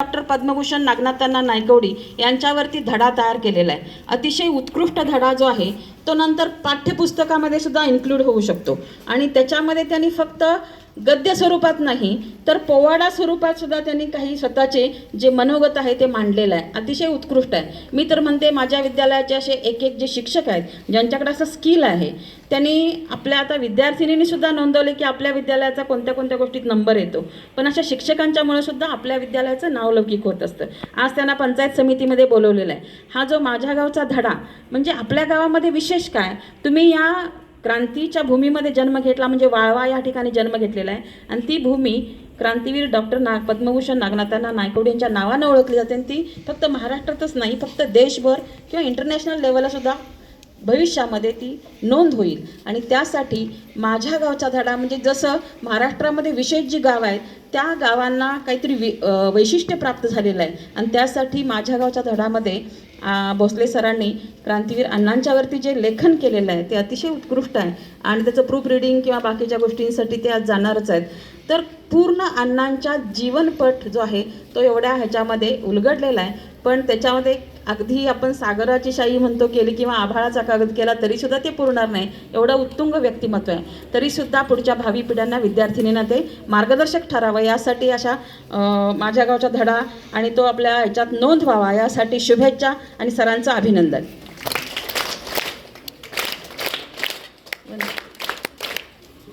Doctor Padmabhushan नागनाथांना नायकवडी यांच्यावरती धडा तयार केलेला आहे. अतिशय उत्कृष्ट धडा जो आहे तो नंतर पाठ्यपुस्तकामध्ये सुद्धा इन्क्लूड होऊ शकतो. आणि त्याच्यामध्ये त्यांनी फक्त गद्य स्वरूपात नाही तर पोवाडा स्वरूपात सुद्धा त्यांनी काही स्वतःचे जे मनोगत आहे ते मांडलेलं आहे. अतिशय उत्कृष्ट आहे. मी तर म्हणते माझ्या विद्यालयाचे असे एक एक जे शिक्षक आहेत ज्यांच्याकडे असं स्किल आहे त्यांनी आपल्या आता विद्यार्थिनींनी सुद्धा नोंदवले की आपल्या विद्यालयाचा कोणत्या कोणत्या गोष्टीत नंबर येतो. पण अशा शिक्षकांच्यामुळे सुद्धा आपल्या विद्यालयाचं नावलौकिक होत असतं. आज त्यांना पंचायत समितीमध्ये बोलवलेलं आहे. हा जो माझ्या गावचा धडा म्हणजे आपल्या गावामध्ये विशेष काय? तुम्ही या क्रांतीच्या भूमीमध्ये जन्म घेतला म्हणजे वाळवा या ठिकाणी जन्म घेतलेला आहे. आणि ती भूमी क्रांतीवीर डॉक्टर नाग पद्मभूषण नागनाथांना नायकवडे यांच्या नावानं ओळखली जाते. आणि ती फक्त महाराष्ट्रातच नाही फक्त देशभर किंवा इंटरनॅशनल लेवलला सुद्धा भविष्यामध्ये ती नोंद होईल. आणि त्यासाठी माझ्या गावचा धडा म्हणजे जसं महाराष्ट्रामध्ये विशेष जी गाव आहेत त्या गावांना काहीतरी वि वैशिष्ट्य प्राप्त झालेलं आहे. आणि त्यासाठी माझ्या गावच्या धडामध्ये भोसले सरांनी क्रांतीवीर अण्णांच्यावरती जे लेखन केलेलं आहे ते अतिशय उत्कृष्ट आहे. आणि त्याचं प्रूफ रिडिंग किंवा बाकीच्या गोष्टींसाठी ते आज जाणारच आहेत. तर पूर्ण अण्णांच्या जीवनपट जो आहे तो एवढ्या ह्याच्यामध्ये उलगडलेला आहे. पण त्याच्यामध्ये अगदी आपण सागराची शाही म्हणतो केली किंवा आभाळाचा कागद केला तरीसुद्धा ते पुरणार नाही. एवढं उत्तुंग व्यक्तिमत्व आहे. तरीसुद्धा पुढच्या भावी पिढ्यांना विद्यार्थिनींना ते मार्गदर्शक ठरावं. यासाठी अशा माझ्या गावचा धडा आणि तो आपल्या ह्याच्यात नोंद व्हावा. यासाठी शुभेच्छा आणि सरांचं अभिनंदन.